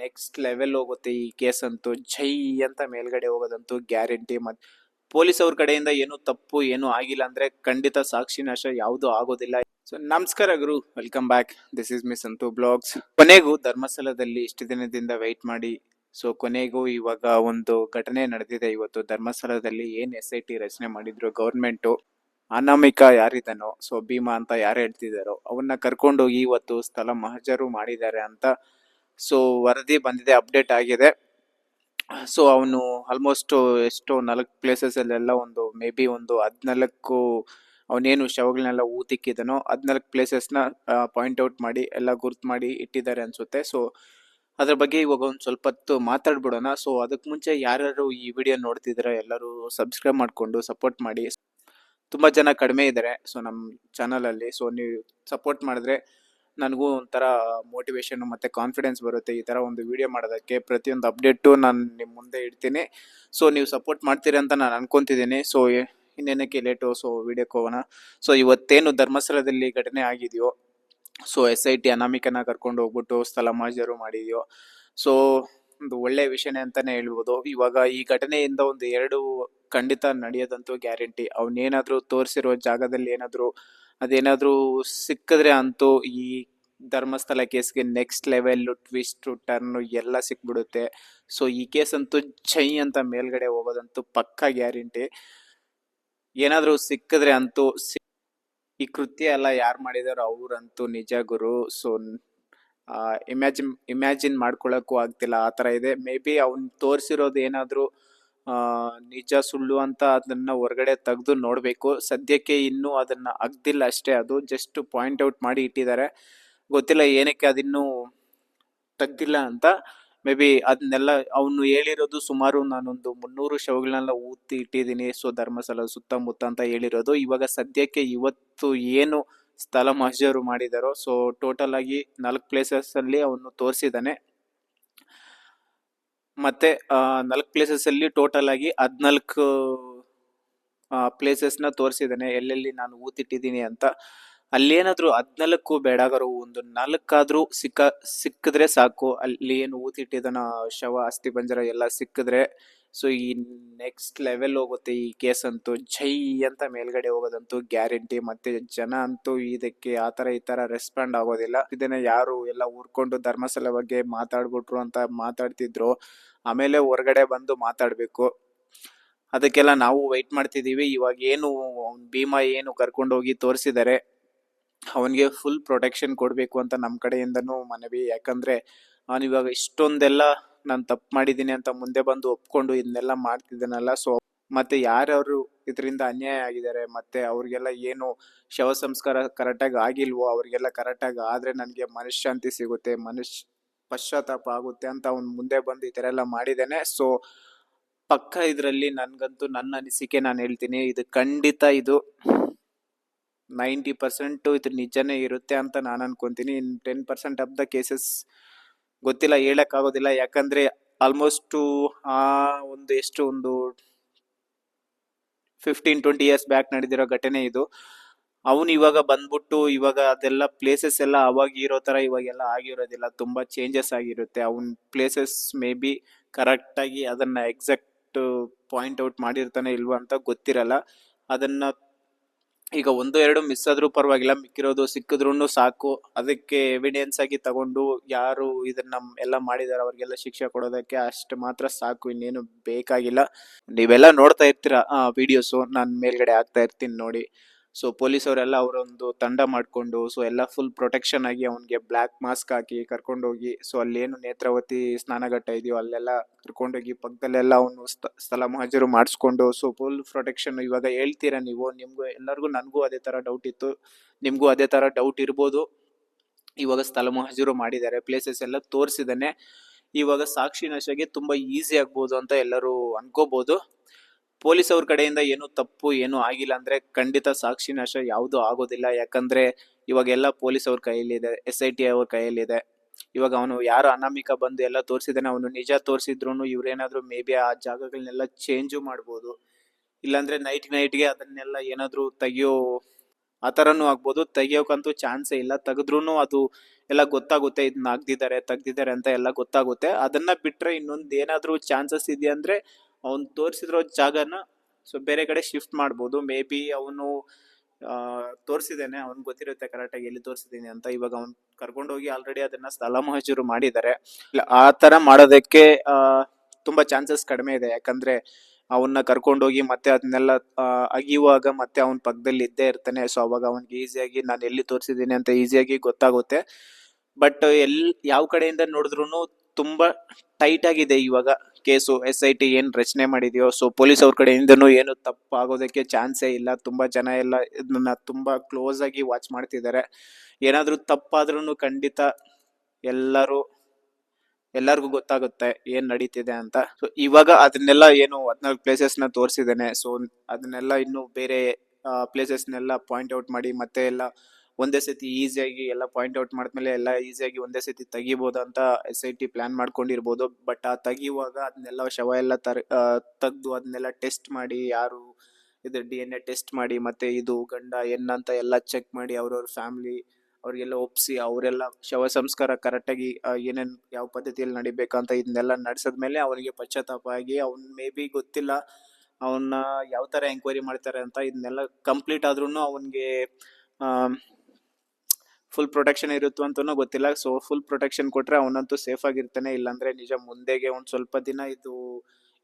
Next level ಹೋಗುತ್ತೆ ಈ case ಅಂತೂ. ಜೈ ಅಂತ ಮೇಲ್ಗಡೆ ಹೋಗೋದಂತೂ ಗ್ಯಾರಂಟಿ ಮತ್ತು ಪೊಲೀಸ್ ಅವ್ರ ಕಡೆಯಿಂದ ಏನು ತಪ್ಪು ಏನು ಆಗಿಲ್ಲ ಅಂದ್ರೆ ಖಂಡಿತ ಸಾಕ್ಷಿ ನಾಶ ಯಾವುದು ಆಗೋದಿಲ್ಲ. ಸೊ ನಮಸ್ಕಾರ ಗುರು welcome back this is miss ಅಂತೂ ಬ್ಲಾಗ್ಸ್ ಕೊನೆಗೂ ಧರ್ಮಸ್ಥಳದಲ್ಲಿ ಇಷ್ಟು ದಿನದಿಂದ ವೆಯ್ಟ್ ಮಾಡಿ. ಸೊ ಕೊನೆಗೂ ಇವಾಗ ಒಂದು ಘಟನೆ ನಡೆದಿದೆ ಇವತ್ತು. ಧರ್ಮಸ್ಥಳದಲ್ಲಿ ಏನ್ ಎಸ್ ಐ ಟಿ ರಚನೆ ಮಾಡಿದ್ರು ಗೌರ್ಮೆಂಟು ಅನಾಮಿಕ ಯಾರಿದ್ದಾನೋ ಸೊ ಭೀಮಾ ಅಂತ ಯಾರು ಹೇಳ್ತಿದ್ದಾರೋ ಅವನ್ನ ಕರ್ಕೊಂಡೋಗಿ ಇವತ್ತು ಸ್ಥಳ ಮಹಜರು ಮಾಡಿದ್ದಾರೆ ಅಂತ ಸೊ ವರದಿ ಬಂದಿದೆ ಅಪ್ಡೇಟ್ ಆಗಿದೆ. ಸೊ ಅವನು ಆಲ್ಮೋಸ್ಟ್ ಎಷ್ಟು ನಾಲ್ಕು ಪ್ಲೇಸಸ್ ಅಲ್ಲೆಲ್ಲ ಒಂದು ಮೇ ಬಿ ಒಂದು ಹದಿನಾಲ್ಕು, ಅವನೇನು ಶವಗಳನ್ನೆಲ್ಲ ಊತಿಕ್ಕಿದನೋ ಹದಿನಾಲ್ಕು ಪ್ಲೇಸಸ್ನ ಪಾಯಿಂಟ್ ಔಟ್ ಮಾಡಿ, ಎಲ್ಲ ಗುರ್ತು ಮಾಡಿ ಇಟ್ಟಿದ್ದಾರೆ ಅನ್ಸುತ್ತೆ. ಸೊ ಅದ್ರ ಬಗ್ಗೆ ಇವಾಗ ಒಂದು ಸ್ವಲ್ಪ ಹೊತ್ತು ಮಾತಾಡ್ಬಿಡೋಣ. ಸೊ ಅದಕ್ಕೆ ಮುಂಚೆ ಯಾರ್ಯಾರು ಈ ವಿಡಿಯೋ ನೋಡ್ತಿದ್ದೀರಾ, ಎಲ್ಲರೂ ಸಬ್ಸ್ಕ್ರೈಬ್ ಮಾಡಿಕೊಂಡು ಸಪೋರ್ಟ್ ಮಾಡಿ. ತುಂಬಾ ಜನ ಕಡಿಮೆ ಇದ್ದಾರೆ ಸೊ ನಮ್ಮ ಚಾನಲಲ್ಲಿ ಸೊ ನೀವು ಸಪೋರ್ಟ್ ಮಾಡಿದ್ರೆ ನನಗೂ ಒಂಥರ ಮೋಟಿವೇಶನ್ ಮತ್ತು ಕಾನ್ಫಿಡೆನ್ಸ್ ಬರುತ್ತೆ ಈ ಥರ ಒಂದು ವಿಡಿಯೋ ಮಾಡೋದಕ್ಕೆ. ಪ್ರತಿಯೊಂದು ಅಪ್ಡೇಟು ನಾನು ನಿಮ್ಮ ಮುಂದೆ ಇಡ್ತೀನಿ. ಸೊ ನೀವು ಸಪೋರ್ಟ್ ಮಾಡ್ತೀರಿ ಅಂತ ನಾನು ಅನ್ಕೊತಿದ್ದೀನಿ. ಸೊ ಇನ್ನೇನಕ್ಕೆ ಲೇಟು ಸೊ ವಿಡಿಯೋಕ್ಕೆ ಹೋಗೋಣ. ಸೊ ಇವತ್ತೇನು ಧರ್ಮಸ್ಥಳದಲ್ಲಿ ಘಟನೆ ಆಗಿದೆಯೋ? ಸೊ ಎಸ್ ಐ ಟಿ ಅನಾಮಿಕನ ಕರ್ಕೊಂಡು ಹೋಗ್ಬಿಟ್ಟು ಸ್ಥಳ ಮಾಜರು ಮಾಡಿದೆಯೋ? ಸೊ ಒಂದು ಒಳ್ಳೆ ವಿಷಯನೇ ಅಂತಾನೆ ಹೇಳ್ಬೋದು. ಇವಾಗ ಈ ಘಟನೆಯಿಂದ ಒಂದು ಎರಡು ಖಂಡಿತ ನಡೆಯೋದಂತೂ ಗ್ಯಾರಂಟಿ ಅವನೇನಾದ್ರೂ ತೋರಿಸಿರೋ ಜಾಗದಲ್ಲಿ ಏನಾದ್ರೂ ಅದೇನಾದ್ರೂ ಸಿಕ್ಕಿದ್ರೆ ಅಂತೂ ಈ ಧರ್ಮಸ್ಥಳ ಕೇಸ್ಗೆ ನೆಕ್ಸ್ಟ್ ಲೆವೆಲ್ಲು ಟ್ವಿಸ್ಟ್ ಟರ್ನ್ ಎಲ್ಲ ಸಿಕ್ಬಿಡುತ್ತೆ. ಸೊ ಈ ಕೇಸ್ ಅಂತೂ ಚೈ ಅಂತ ಮೇಲ್ಗಡೆ ಹೋಗೋದಂತೂ ಪಕ್ಕಾ ಗ್ಯಾರಂಟಿ ಏನಾದರೂ ಸಿಕ್ಕಿದ್ರೆ ಅಂತೂ ಈ ಕೃತ್ಯ ಎಲ್ಲ ಯಾರು ಮಾಡಿದಾರೋ ಅವ್ರಂತೂ ನಿಜ ಗುರು. ಸೊ ಇಮ್ಯಾಜಿನ್ ಇಮ್ಯಾಜಿನ್ ಮಾಡ್ಕೊಳಕ್ಕೂ ಆಗ್ತಿಲ್ಲ. ಆ ಥರ ಇದೆ. ಮೇ ಬಿ ಅವ್ನು ತೋರಿಸಿರೋದು ಏನಾದರೂ ನಿಜ ಸುಳ್ಳು ಅಂತ ಅದನ್ನ ಹೊರಗಡೆ ತೆಗೆದು ನೋಡಬೇಕು. ಸದ್ಯಕ್ಕೆ ಇನ್ನೂ ಅದನ್ನ ಅಗ್ದಿಲ್ಲ ಅಷ್ಟೇ. ಅದು ಜಸ್ಟ್ ಪಾಯಿಂಟ್ ಔಟ್ ಮಾಡಿ ಇಟ್ಟಿದ್ದಾರೆ. ಗೊತ್ತಿಲ್ಲ ಏನಕ್ಕೆ ಅದಿನ್ನೂ ತೆಗ್ದಿಲ್ಲ ಅಂತ. ಮೇ ಬಿ ಅದನ್ನೆಲ್ಲ ಅವನು ಹೇಳಿರೋದು ಸುಮಾರು ನಾನೊಂದು ಮುನ್ನೂರು ಶವಗಳನ್ನೆಲ್ಲ ಊತಿ ಇಟ್ಟಿದ್ದೀನಿ. ಸೊ, ಧರ್ಮಸ್ಥಳ ಸುತ್ತಮುತ್ತ ಅಂತ ಹೇಳಿರೋದು. ಇವಾಗ ಸದ್ಯಕ್ಕೆ ಇವತ್ತು ಏನು ಸ್ಥಳ ಮಹಜರು ಮಾಡಿದಾರೋ, ಸೊ ಟೋಟಲ್ ಆಗಿ ನಾಲ್ಕು ಪ್ಲೇಸಸ್ ಅಲ್ಲಿ ಅವನು ತೋರಿಸಿದ್ದಾನೆ. ಮತ್ತೆ ನಾಲ್ಕು ಪ್ಲೇಸಸ್ ಅಲ್ಲಿ ಟೋಟಲ್ ಆಗಿ ಹದ್ನಾಲ್ಕು ಪ್ಲೇಸಸ್ನ ತೋರಿಸಿದ್ದಾನೆ. ಎಲ್ಲೆಲ್ಲಿ ನಾನು ಊತಿಟ್ಟಿದ್ದೀನಿ ಅಂತ. ಅಲ್ಲೇನಾದರೂ ಹದಿನಾಲ್ಕು ಬೇಡಾಗರು, ಒಂದು ನಾಲ್ಕಾದರೂ ಸಿಕ್ಕ, ಸಿಕ್ಕಿದ್ರೆ ಸಾಕು. ಅಲ್ಲಿ ಏನು ಊತಿಟ್ಟಿದನ ಶವ ಅಸ್ಥಿ ಪಂಜರ ಎಲ್ಲ ಸಿಕ್ಕಿದ್ರೆ ಸೊ ಈ ನೆಕ್ಸ್ಟ್ ಲೆವೆಲ್ ಹೋಗುತ್ತೆ ಈ ಕೇಸ್ ಅಂತೂ. ಜೈ ಅಂತ ಮೇಲ್ಗಡೆ ಹೋಗೋದಂತೂ ಗ್ಯಾರಂಟಿ ಮತ್ತೆ ಜನ ಅಂತೂ ಇದಕ್ಕೆ ಆ ತರ ಈ ತರ ರೆಸ್ಪಾಂಡ್ ಆಗೋದಿಲ್ಲ. ಇದನ್ನ ಯಾರು ಎಲ್ಲ ಊರ್ಕೊಂಡು ಧರ್ಮಸ್ಥಳ ಬಗ್ಗೆ ಮಾತಾಡ್ಬಿಟ್ರು ಅಂತ ಮಾತಾಡ್ತಿದ್ರು. ಆಮೇಲೆ ಹೊರಗಡೆ ಬಂದು ಮಾತಾಡ್ಬೇಕು. ಅದಕ್ಕೆಲ್ಲ ನಾವು ವೆಯ್ಟ್ ಮಾಡ್ತಿದೀವಿ ಇವಾಗ ಏನು ಭೀಮಾ ಏನು ಕರ್ಕೊಂಡೋಗಿ ತೋರಿಸಿದ್ದಾರೆ ಅವನಿಗೆ ಫುಲ್ ಪ್ರೊಟೆಕ್ಷನ್ ಕೊಡಬೇಕು ಅಂತ ನಮ್ಮ ಕಡೆಯಿಂದನೂ ಮನವಿ. ಯಾಕಂದ್ರೆ ಅವನಿವಾಗ ಇಷ್ಟೊಂದೆಲ್ಲ ನಾನು ತಪ್ಪು ಮಾಡಿದ್ದೀನಿ ಅಂತ ಮುಂದೆ ಬಂದು ಒಪ್ಕೊಂಡು ಇದನ್ನೆಲ್ಲ ಮಾಡ್ತಿದ್ದಾನಲ್ಲ ಸೊ ಮತ್ತೆ ಯಾರ್ಯಾರು ಇದರಿಂದ ಅನ್ಯಾಯ ಆಗಿದ್ದಾರೆ, ಮತ್ತೆ ಅವ್ರಿಗೆಲ್ಲ ಏನು ಶವ ಸಂಸ್ಕಾರ ಕರೆಕ್ಟಾಗಿ ಆಗಿಲ್ವೋ, ಅವ್ರಿಗೆಲ್ಲ ಕರೆಕ್ಟಾಗಿ ಆದ್ರೆ ನನಗೆ ಮನಃಶಾಂತಿ ಸಿಗುತ್ತೆ ಮನುಷ್ಯ ಪಶ್ಚಾತ್ತಾಪ ಆಗುತ್ತೆ ಅಂತ ಅವ್ನು ಮುಂದೆ ಬಂದು ಈ ಥರ ಎಲ್ಲ ಮಾಡಿದ್ದಾನೆ ಸೊ ಪಕ್ಕ ಇದರಲ್ಲಿ ನನಗಂತೂ ನನ್ನ ಅನಿಸಿಕೆ ನಾನು ಹೇಳ್ತೀನಿ, ಇದು ಖಂಡಿತ ಇದು ನೈಂಟಿ ಪರ್ಸೆಂಟ್ ಇದು ನಿಜನೇ ಇರುತ್ತೆ ಅಂತ ನಾನು ಅನ್ಕೊಂತೀನಿ, in ten percent of the cases ಗೊತ್ತಿಲ್ಲ ಹೇಳಕ್ ಆಗೋದಿಲ್ಲ ಯಾಕಂದ್ರೆ ಆಲ್ಮೋಸ್ಟ್ ಆ ಒಂದು ಎಷ್ಟು, ಒಂದು ಫಿಫ್ಟೀನ್ ಟ್ವೆಂಟಿ ಇಯರ್ಸ್ ಬ್ಯಾಕ್ ನಡೆದಿರೋ ಘಟನೆ ಇದು. ಅವನು ಇವಾಗ ಬಂದ್ಬಿಟ್ಟು, ಇವಾಗ ಅದೆಲ್ಲ ಪ್ಲೇಸಸ್ ಎಲ್ಲ ಅವಾಗ ಇರೋ ತರ ಇವಾಗೆಲ್ಲ ಆಗಿರೋದಿಲ್ಲ. ತುಂಬಾ ಚೇಂಜಸ್ ಆಗಿರುತ್ತೆ. ಅವನ್ ಪ್ಲೇಸಸ್ ಮೇ ಬಿ ಕರೆಕ್ಟ್ ಆಗಿ ಅದನ್ನ ಎಕ್ಸಾಕ್ಟ್ ಪಾಯಿಂಟ್ ಔಟ್ ಮಾಡಿರ್ತಾನೆ ಇಲ್ವಾ ಅಂತ ಗೊತ್ತಿರಲ್ಲ. ಅದನ್ನ ಈಗ ಒಂದು, ಎರಡು ಮಿಸ್ ಆದ್ರೂ ಪರವಾಗಿಲ್ಲ. ಮಿಕ್ಕಿರೋದು ಸಿಕ್ಕಿದ್ರು ಸಾಕು. ಅದಕ್ಕೆ ಎವಿಡೆನ್ಸ್ ಆಗಿ ತಗೊಂಡು ಯಾರು ಇದನ್ನ ಎಲ್ಲ ಮಾಡಿದಾರೆ ಅವ್ರಿಗೆಲ್ಲ ಶಿಕ್ಷೆ ಕೊಡೋದಕ್ಕೆ ಅಷ್ಟು ಮಾತ್ರ ಸಾಕು. ಇನ್ನೇನು ಬೇಕಾಗಿಲ್ಲ. ನೀವೆಲ್ಲ ನೋಡ್ತಾ ಇರ್ತೀರಾ ವಿಡಿಯೋಸು ನಾನು ಮೇಲ್ಗಡೆ ಹಾಕ್ತಾ ಇರ್ತೀನಿ ನೋಡಿ. ಸೊ ಪೊಲೀಸ್ ಅವರೆಲ್ಲ ಅವರೊಂದು ತಂಡ ಮಾಡಿಕೊಂಡು ಸೊ ಎಲ್ಲ ಫುಲ್ ಪ್ರೊಟೆಕ್ಷನ್ ಆಗಿ ಅವನಿಗೆ ಬ್ಲ್ಯಾಕ್ ಮಾಸ್ಕ್ ಹಾಕಿ ಕರ್ಕೊಂಡೋಗಿ ಸೊ ಅಲ್ಲೇನು ನೇತ್ರಾವತಿ ಸ್ನಾನಘಟ್ಟ ಇದೆಯೋ ಅಲ್ಲೆಲ್ಲ ಕರ್ಕೊಂಡೋಗಿ ಪಕ್ಕದಲ್ಲೆಲ್ಲ ಅವನು ಸ್ಥಳ ಮಹಾಜರು ಮಾಡಿಸ್ಕೊಂಡು ಸೊ ಫುಲ್ ಪ್ರೊಟೆಕ್ಷನ್ ಇವಾಗ ಹೇಳ್ತೀರಾ ನೀವು? ನಿಮಗೂ, ಎಲ್ಲರಿಗೂ ನನಗೂ ಅದೇ ಥರ ಡೌಟ್ ಇತ್ತು. ನಿಮಗೂ ಅದೇ ಥರ ಡೌಟ್ ಇರ್ಬೋದು. ಇವಾಗ ಸ್ಥಳ ಮಹಾಜರು ಮಾಡಿದ್ದಾರೆ ಪ್ಲೇಸಸ್ ಎಲ್ಲ ತೋರಿಸಿದ್ದಾನೆ. ಇವಾಗ ಸಾಕ್ಷಿ ನಶೆಗೆ ತುಂಬಾ ಈಸಿ ಆಗ್ಬೋದು ಅಂತ ಎಲ್ಲರೂ ಅನ್ಕೋಬಹುದು ಪೊಲೀಸ್ ಅವ್ರ ಕಡೆಯಿಂದ ಏನು ತಪ್ಪು, ಏನು ಆಗಿಲ್ಲ ಅಂದ್ರೆ ಖಂಡಿತ ಸಾಕ್ಷಿ ನಾಶ ಯಾವುದು ಆಗೋದಿಲ್ಲ. ಯಾಕಂದ್ರೆ ಇವಾಗೆಲ್ಲ ಪೊಲೀಸ್ ಅವ್ರ ಕೈಯಲ್ಲಿದೆ, ಎಸ್ ಐ ಟಿ ಅವ್ರ ಕೈಯಲ್ಲಿದೆ. ಇವಾಗ ಅವನು ಯಾರು ಅನಾಮಿಕ ಬಂದು ಎಲ್ಲ ತೋರಿಸಿದಾನೆ ಅವನು ನಿಜ ತೋರಿಸಿದ್ರು ಇವ್ರೇನಾದ್ರೂ ಮೇ ಬಿ ಆ ಜಾಗಗಳನ್ನೆಲ್ಲ ಚೇಂಜು ಮಾಡ್ಬೋದು. ಇಲ್ಲಾಂದ್ರೆ ನೈಟ್ ನೈಟ್ಗೆ ಅದನ್ನೆಲ್ಲ ಏನಾದ್ರೂ ತೆಗಿಯೋ ಆ ಥರನೂ ಆಗ್ಬೋದು. ತೆಗಿಯೋಕ್ಕಂತೂ ಚಾನ್ಸೇ ಇಲ್ಲ. ತೆಗೆದ್ರೂ ಅದು ಎಲ್ಲ ಗೊತ್ತಾಗುತ್ತೆ ಇದನ್ನ ಆಗ್ದಿದ್ದಾರೆ, ತೆಗ್ದಿದ್ದಾರೆ ಅಂತ ಎಲ್ಲ ಗೊತ್ತಾಗುತ್ತೆ. ಅದನ್ನ ಬಿಟ್ರೆ ಇನ್ನೊಂದು ಏನಾದರೂ ಚಾನ್ಸಸ್ ಇದೆಯಾ ಅಂದ್ರೆ ಅವ್ನು ತೋರಿಸಿದ್ರೋ ಜಾಗನ ಸೊ ಬೇರೆ ಕಡೆ ಶಿಫ್ಟ್ ಮಾಡ್ಬೋದು. ಮೇ ಬಿ ಅವನು ತೋರಿಸಿದ್ದೇನೆ ಅವ್ನು ಗೊತ್ತಿರುತ್ತೆ ಕರೆಕ್ಟಾಗಿ ಎಲ್ಲಿ ತೋರಿಸಿದ್ದೀನಿ ಅಂತ. ಇವಾಗ ಅವ್ನು ಕರ್ಕೊಂಡೋಗಿ ಆಲ್ರೆಡಿ ಅದನ್ನ ಸ್ಥಳ ಮಹಜೂರು ಮಾಡಿದ್ದಾರೆ. ಆ ಥರ ಮಾಡೋದಕ್ಕೆ ತುಂಬ ಚಾನ್ಸಸ್ ಕಡಿಮೆ ಇದೆ. ಯಾಕಂದ್ರೆ ಅವನ್ನ ಕರ್ಕೊಂಡೋಗಿ ಮತ್ತೆ ಅದನ್ನೆಲ್ಲ ಅಗಿಯುವಾಗ ಮತ್ತೆ ಅವನ ಪಕ್ಕದಲ್ಲಿ ಇದ್ದೇ ಇರ್ತಾನೆ. ಸೊ ಅವಾಗ ಅವನಿಗೆ ಈಸಿಯಾಗಿ ನಾನು ಎಲ್ಲಿ ತೋರಿಸಿದ್ದೀನಿ ಅಂತ ಈಸಿಯಾಗಿ ಗೊತ್ತಾಗುತ್ತೆ. ಬಟ್ ಎಲ್ಲಿ ಯಾವ ಕಡೆಯಿಂದ ನೋಡಿದ್ರು ತುಂಬಾ ಟೈಟ್ ಆಗಿದೆ ಇವಾಗ. ಕೇಸು ಎಸ್ ಐ ಟಿ ಏನು ರಚನೆ ಮಾಡಿದೆಯೋ ಸೊ ಪೊಲೀಸ್ ಅವ್ರ ಕಡೆಯಿಂದನು ಏನು ತಪ್ಪಾಗೋದಕ್ಕೆ ಚಾನ್ಸೇ ಇಲ್ಲ. ತುಂಬಾ ಜನ ಎಲ್ಲ ಇದನ್ನ ತುಂಬಾ ಕ್ಲೋಸ್ ಆಗಿ ವಾಚ್ ಮಾಡ್ತಿದ್ದಾರೆ ಏನಾದರೂ ತಪ್ಪಾದ್ರೂ ಖಂಡಿತ ಎಲ್ಲರೂ, ಎಲ್ಲರಿಗೂ ಗೊತ್ತಾಗುತ್ತೆ ಏನ್ ನಡೀತಿದೆ ಅಂತ. ಸೊ ಇವಾಗ ಅದನ್ನೆಲ್ಲ ಏನು ಹದಿನಾಲ್ಕು ಪ್ಲೇಸಸ್ನ ತೋರಿಸಿದ್ದೇನೆ. ಸೊ ಅದನ್ನೆಲ್ಲ ಇನ್ನು ಬೇರೆ ಪ್ಲೇಸಸ್ನೆಲ್ಲ ಪಾಯಿಂಟ್ ಔಟ್ ಮಾಡಿ ಮತ್ತೆ ಎಲ್ಲ ಒಂದೇ ಸತಿ ಈಸಿಯಾಗಿ ಎಲ್ಲ ಪಾಯಿಂಟ್ ಔಟ್ ಮಾಡಿದ್ಮೇಲೆ ಎಲ್ಲ ಈಸಿಯಾಗಿ ಒಂದೇ ಸತಿ ತೆಗಿಬೋದು ಅಂತ ಎಸ್ ಐ ಟಿ ಪ್ಲಾನ್ ಮಾಡ್ಕೊಂಡಿರ್ಬೋದು. ಬಟ್ ಆ ತೆಗಿಯುವಾಗ ಅದನ್ನೆಲ್ಲ ಶವ ಎಲ್ಲ ತರ ತೆಗೆದು ಅದನ್ನೆಲ್ಲ ಟೆಸ್ಟ್ ಮಾಡಿ ಯಾರು ಇದು ಡಿ ಎನ್ ಎ ಟೆಸ್ಟ್ ಮಾಡಿ ಮತ್ತೆ ಇದು ಗಂಡ ಏನಂತ ಎಲ್ಲ ಚೆಕ್ ಮಾಡಿ ಅವ್ರವ್ರ ಫ್ಯಾಮಿಲಿ ಅವ್ರಿಗೆಲ್ಲ ಒಪ್ಸಿ ಅವರೆಲ್ಲ ಶವ ಸಂಸ್ಕಾರ ಕರೆಕ್ಟಾಗಿ ಏನೇನು ಯಾವ ಪದ್ಧತಿಯಲ್ಲಿ ನಡಿಬೇಕಂತ ಇದನ್ನೆಲ್ಲ ನಡೆಸಿದ್ಮೇಲೆ ಅವನಿಗೆ ಪಶ್ಚಾತ್ತಾಪ ಆಗಿ ಅವ್ನ್ ಮೇ ಬಿ ಗೊತ್ತಿಲ್ಲ ಅವನ್ನ ಯಾವ ತರ ಎಂಕ್ವೈರಿ ಮಾಡ್ತಾರೆ ಅಂತ ಇದನ್ನೆಲ್ಲ ಕಂಪ್ಲೀಟ್ ಆದ್ರೂ ಅವನಿಗೆ ಫುಲ್ ಪ್ರೊಟೆಕ್ಷನ್ ಇರುತ್ತೋ ಅಂತನೂ ಗೊತ್ತಿಲ್ಲ. ಸೊ ಫುಲ್ ಪ್ರೊಟೆಕ್ಷನ್ ಕೊಟ್ರೆ ಅವನಂತೂ ಸೇಫ್ ಆಗಿರ್ತಾನೆ. ಇಲ್ಲಾಂದ್ರೆ ನಿಜ ಮುಂದೆಗೆ ಒಂದು ಸ್ವಲ್ಪ ದಿನ ಇದು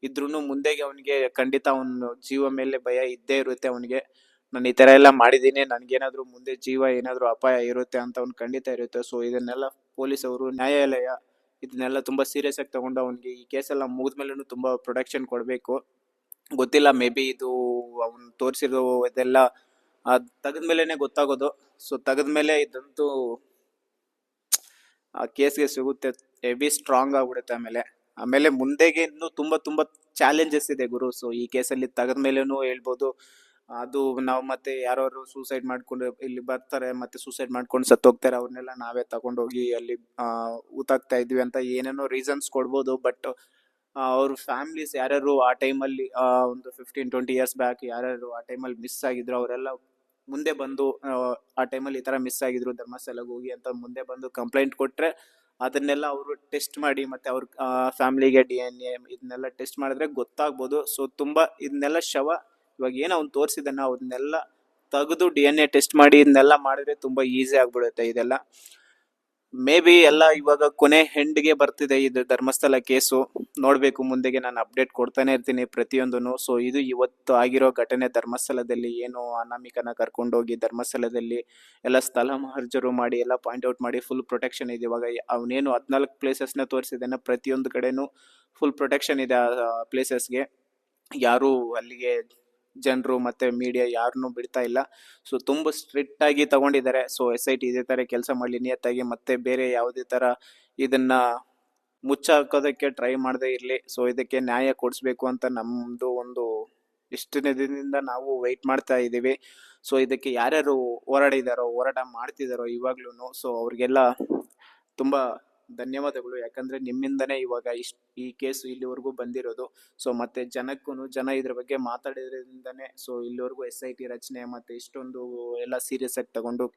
ಇದ್ರೂ ಮುಂದೆಗೆ ಅವನಿಗೆ ಖಂಡಿತ ಅವನ ಜೀವ ಮೇಲೆ ಭಯ ಇದ್ದೇ ಇರುತ್ತೆ ಅವನಿಗೆ. ನಾನು ಈ ಥರ ಎಲ್ಲ ಮಾಡಿದ್ದೀನಿ. ನನಗೇನಾದರೂ ಮುಂದೆ ಜೀವ ಏನಾದರೂ ಅಪಾಯ ಇರುತ್ತೆ ಅಂತ ಅವ್ನು ಖಂಡಿತ ಇರುತ್ತೆ. ಸೊ ಇದನ್ನೆಲ್ಲ ಪೊಲೀಸ್ ಅವರು, ನ್ಯಾಯಾಲಯ ಇದನ್ನೆಲ್ಲ ತುಂಬಾ ಸೀರಿಯಸ್ ಆಗಿ ತಗೊಂಡು ಅವನಿಗೆ ಈ ಕೇಸೆಲ್ಲ ಮುಗಿದ್ಮೇಲೂ ತುಂಬಾ ಪ್ರೊಟೆಕ್ಷನ್ ಕೊಡಬೇಕು. ಗೊತ್ತಿಲ್ಲ ಮೇ ಬಿ ಇದು ಅವನು ತೋರಿಸಿರೋ ಇದೆಲ್ಲ ಅದ್ ತೆಗೆದ್ಮೇಲೆನೆ ಗೊತ್ತಾಗೋದು. ಸೊ ತೆಗೆದ್ಮೇಲೆ ಇದಂತೂ, ಆ ಕೇಸ್ಗೆ ಸಿಗುತ್ತೆ. ಹೆವಿ ಸ್ಟ್ರಾಂಗ್ ಆಗ್ಬಿಡುತ್ತೆ ಆಮೇಲೆ. ಆಮೇಲೆ ಮುಂದೆಗೆ ಇನ್ನು ತುಂಬ ತುಂಬ ಚಾಲೆಂಜಸ್ ಇದೆ ಗುರು. ಸೊ ಈ ಕೇಸಲ್ಲಿ ತೆಗೆದ್ಮೇಲೆನೂ ಹೇಳ್ಬೋದು. ಅದು ನಾವು ಮತ್ತೆ ಯಾರು ಸೂಸೈಡ್ ಮಾಡ್ಕೊಂಡು ಇಲ್ಲಿ ಬರ್ತಾರೆ, ಮತ್ತೆ ಸೂಸೈಡ್ ಮಾಡ್ಕೊಂಡು ಸತ್ತೋಗ್ತಾರೆ, ಅವ್ರನ್ನೆಲ್ಲ ನಾವೇ ತಗೊಂಡೋಗಿ ಅಲ್ಲಿ ಊತಾಗ್ತಾ ಇದ್ವಿ ಅಂತ ಏನೇನೋ ರೀಸನ್ಸ್ ಕೊಡ್ಬೋದು. ಬಟ್ ಅವ್ರ ಫ್ಯಾಮಿಲೀಸ್ ಯಾರ್ಯಾರು ಆ ಟೈಮಲ್ಲಿ ಒಂದು ಫಿಫ್ಟೀನ್ ಟ್ವೆಂಟಿ ಇಯರ್ಸ್ ಬ್ಯಾಕ್ ಯಾರ್ಯಾರು ಆ ಟೈಮಲ್ಲಿ ಮಿಸ್ ಆಗಿದ್ರು, ಅವರೆಲ್ಲ ಮುಂದೆ ಬಂದು ಆ, ಟೈಮಲ್ಲಿ ಈ ತರ ಮಿಸ್ ಆಗಿದ್ರು ಧರ್ಮಸ್ಥಳಕ್ಕೆ ಹೋಗಿ ಅಂತ ಮುಂದೆ ಬಂದು ಕಂಪ್ಲೇಂಟ್ ಕೊಟ್ರೆ ಅದನ್ನೆಲ್ಲ ಅವರು ಟೆಸ್ಟ್ ಮಾಡಿ ಮತ್ತೆ ಅವ್ರ ಫ್ಯಾಮಿಲಿಗೆ ಡಿ ಎನ್ ಎ ಇದನ್ನೆಲ್ಲ ಟೆಸ್ಟ್ ಮಾಡಿದ್ರೆ ಗೊತ್ತಾಗ್ಬೋದು. ಸೊ ತುಂಬ ಇದನ್ನೆಲ್ಲ ಶವ ಇವಾಗ ಏನೋ ಅವ್ನು ತೋರಿಸಿದನ್ನ ಅವನ್ನೆಲ್ಲ ತೆಗೆದು ಡಿ ಎನ್ ಎ ಟೆಸ್ಟ್ ಮಾಡಿ ಇದನ್ನೆಲ್ಲ ಮಾಡಿದ್ರೆ ತುಂಬ ಈಸಿ ಆಗ್ಬಿಡುತ್ತೆ ಇದೆಲ್ಲ. ಮೇ ಬಿ ಎಲ್ಲ ಇವಾಗ ಕೊನೆ ಹೆಂಡ್ಗೆ ಬರ್ತಿದೆ ಇದು ಧರ್ಮಸ್ಥಳ ಕೇಸು ನೋಡಬೇಕು, ಮುಂದೆಗೆ ನಾನು ಅಪ್ಡೇಟ್ ಕೊಡ್ತಾನೆ ಇರ್ತೀನಿ ಪ್ರತಿಯೊಂದನ್ನು. ಸೊ ಇದು ಇವತ್ತು ಆಗಿರೋ ಘಟನೆ ಧರ್ಮಸ್ಥಳದಲ್ಲಿ ಏನು ಅನಾಮಿಕನ ಕರ್ಕೊಂಡೋಗಿ ಧರ್ಮಸ್ಥಳದಲ್ಲಿ ಎಲ್ಲ ಸ್ಥಳ ಮಹರ್ಜರು ಮಾಡಿ, ಎಲ್ಲ ಪಾಯಿಂಟ್ ಔಟ್ ಮಾಡಿ ಫುಲ್ ಪ್ರೊಟೆಕ್ಷನ್ ಇದೆ. ಇವಾಗ ಅವನೇನು ಹದಿನಾಲ್ಕು ಪ್ಲೇಸಸ್ನ ತೋರಿಸಿದ್ದಾನೆ, ಪ್ರತಿಯೊಂದು ಕಡೆನೂ ಫುಲ್ ಪ್ರೊಟೆಕ್ಷನ್ ಇದೆ ಆ ಪ್ಲೇಸಸ್ಗೆ ಯಾರು ಅಲ್ಲಿಗೆ ಜನರು ಮತ್ತೆ ಮೀಡಿಯಾ ಯಾರನ್ನೂ ಬಿಡ್ತಾ ಇಲ್ಲ. ಸೊ ತುಂಬ ಸ್ಟ್ರಿಕ್ಟ್ ಆಗಿ ತಗೊಂಡಿದ್ದಾರೆ. ಸೊ ಎಸ್ ಐ ಟಿ ಇದೇ ತರ ಕೆಲಸ ಮಾಡಲಿ ನಿಯತ್ತಾಗಿ ಮತ್ತೆ ಬೇರೆ ಯಾವುದೇ ತರ ಇದನ್ನ ಮುಚ್ಚಾಕೋದಕ್ಕೆ ಟ್ರೈ ಮಾಡದೇ ಇರಲಿ. ಸೊ ಇದಕ್ಕೆ ನ್ಯಾಯ ಕೊಡಿಸ್ಬೇಕು ಅಂತ ನಮ್ದು ಒಂದು ಇಷ್ಟು ದಿನದಿಂದ ನಾವು ವೆಯ್ಟ್ ಮಾಡ್ತಾ ಇದ್ದೀವಿ. ಸೊ ಇದಕ್ಕೆ ಯಾರ್ಯಾರು ಹೋರಾಡಿದಾರೋ, ಹೋರಾಟ ಮಾಡ್ತಿದಾರೋ ಇವಾಗ್ಲೂ ಸೊ ಅವ್ರಿಗೆಲ್ಲ ತುಂಬಾ ಧನ್ಯವಾದಗಳು. ಯಾಕಂದ್ರೆ ನಿಮ್ಮಿಂದನೇ ಇವಾಗ ಇಷ್ಟು ಈ ಕೇಸು ಇಲ್ಲಿವರೆಗೂ ಬಂದಿರೋದು. ಸೊ ಮತ್ತೆ ಜನಕ್ಕೂ ಜನ ಇದ್ರ ಬಗ್ಗೆ ಮಾತಾಡಿದ್ರಿಂದನೇ ಸೊ ಇಲ್ಲಿವರೆಗೂ ಎಸ್ ಐ ಟಿ ರಚನೆ ಮತ್ತೆ ಇಷ್ಟೊಂದು ಎಲ್ಲ ಸೀರಿಯಸ್ ಆಗಿ ತಗೊಂಡು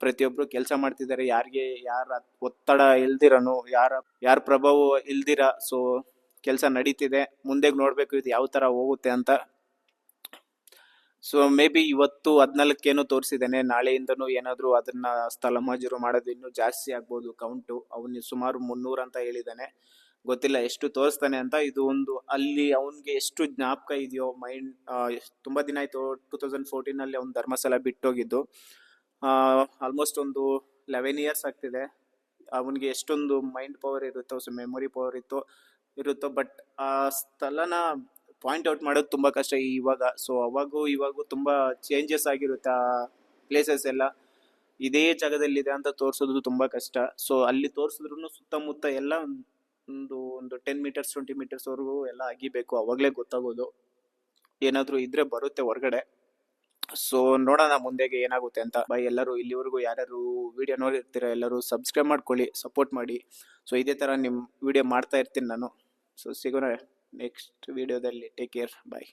ಪ್ರತಿಯೊಬ್ರು ಕೆಲಸ ಮಾಡ್ತಿದ್ದಾರೆ ಯಾರಿಗೆ ಯಾರ ಒತ್ತಡ ಇಲ್ದಿರನು, ಯಾರ ಯಾರ ಪ್ರಭಾವ ಇಲ್ದಿರ ಸೊ ಕೆಲಸ ನಡೀತಿದೆ. ಮುಂದೆಗೆ ನೋಡ್ಬೇಕು ಇದು ಯಾವ ತರ ಹೋಗುತ್ತೆ ಅಂತ. ಸೊ ಮೇ ಬಿ ಇವತ್ತು ಹದಿನಾಲ್ಕೇನು ತೋರಿಸಿದ್ದೇನೆ. ನಾಳೆಯಿಂದನೂ ಏನಾದರೂ ಅದನ್ನ ಸ್ಥಳ ಮಜೂರು ಮಾಡೋದು ಇನ್ನೂ ಜಾಸ್ತಿ ಆಗ್ಬೋದು ಕೌಂಟು ಅವನು ಸುಮಾರು ಮುನ್ನೂರು ಅಂತ ಹೇಳಿದ್ದಾನೆ. ಗೊತ್ತಿಲ್ಲ ಎಷ್ಟು ತೋರಿಸ್ತಾನೆ ಅಂತ. ಇದು ಒಂದು ಅಲ್ಲಿ ಅವನಿಗೆ ಎಷ್ಟು ಜ್ಞಾಪಕ ಇದೆಯೋ ಮೈಂಡ್ ತುಂಬಾ ದಿನ ಆಯ್ತು ಟೂ ತೌಸಂಡ್ ಫೋರ್ಟೀನ್ ಅಲ್ಲಿ ಅವ್ನು ಧರ್ಮಸ್ಥಳ ಬಿಟ್ಟೋಗಿದ್ದು. ಆಲ್ಮೋಸ್ಟ್ ಒಂದು ಲೆವೆನ್ ಇಯರ್ಸ್ ಆಗ್ತಿದೆ. ಅವನಿಗೆ ಎಷ್ಟೊಂದು ಮೈಂಡ್ ಪವರ್ ಇರುತ್ತೋ ಸೊ ಮೆಮೊರಿ ಪವರ್ ಇತ್ತು, ಇರುತ್ತೋ ಬಟ್ ಆ ಸ್ಥಳನ ಪಾಯಿಂಟ್ ಔಟ್ ಮಾಡೋದು ತುಂಬಾ ಕಷ್ಟ ಇವಾಗ. ಸೊ ಅವಾಗೂ ಇವಾಗೂ ತುಂಬಾ ಚೇಂಜಸ್ ಆಗಿರುತ್ತೆ ಆ ಪ್ಲೇಸಸ್ ಎಲ್ಲ. ಇದೇ ಜಾಗದಲ್ಲಿದೆ ಅಂತ ತೋರಿಸೋದು ತುಂಬಾ ಕಷ್ಟ. ಸೊ ಅಲ್ಲಿ ತೋರಿಸಿದ್ರು ಸುತ್ತಮುತ್ತ ಎಲ್ಲ ಒಂದು ಒಂದು ಟೆನ್ ಮೀಟರ್ಸ್ ಟ್ವೆಂಟಿ ಮೀಟರ್ಸ್ ವರೆಗೂ ಎಲ್ಲ ಅಗಿಬೇಕು ಅವಾಗಲೇ ಗೊತ್ತಾಗೋದು. ಏನಾದರೂ ಇದ್ರೆ ಬರುತ್ತೆ ಹೊರಗಡೆ. ಸೊ ನೋಡೋಣ ಮುಂದೆಗೆ ಏನಾಗುತ್ತೆ ಅಂತ. ಬೈ ಎಲ್ಲರೂ, ಇಲ್ಲಿವರೆಗೂ ಯಾರ್ಯಾರು ವಿಡಿಯೋ ನೋಡಿರ್ತೀರ ಎಲ್ಲರೂ ಸಬ್ಸ್ಕ್ರೈಬ್ ಮಾಡ್ಕೊಳ್ಳಿ ಸಪೋರ್ಟ್ ಮಾಡಿ. ಸೊ ಇದೇ ತರ ನಿಮ್ಮ ವಿಡಿಯೋ ಮಾಡ್ತಾ ಇರ್ತೀನಿ ನಾನು. ಸೊ ಸಿಗೋಣ. ನೆಕ್ಸ್ಟ್ ವಿಡಿಯೋದಲ್ಲಿ ಟೇಕ್ ಕೇರ್ ಬಾಯ್